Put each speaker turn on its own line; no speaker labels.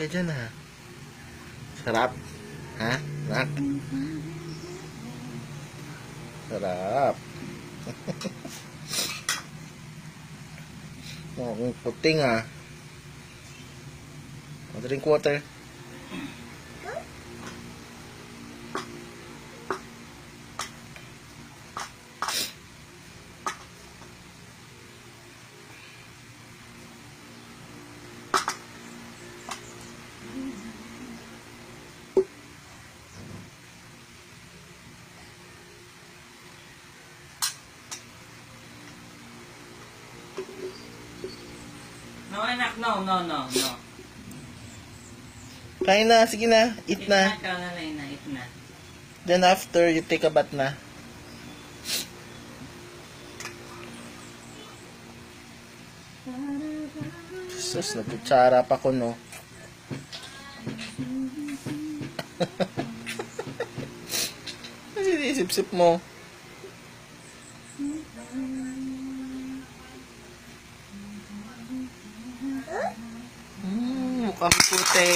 ka dyan ha. Sarap. Ha? Nak? Sarap. oh, puting ha. Oh, drink
No, anak, no, no, no, no.
Kain na, sige na. Eat na.
Ikaw na lang na, eat na.
Then after, you take a bath na. Sus, nagkutsara pa ko, no? Ano sinisip-sip mo? pamputi.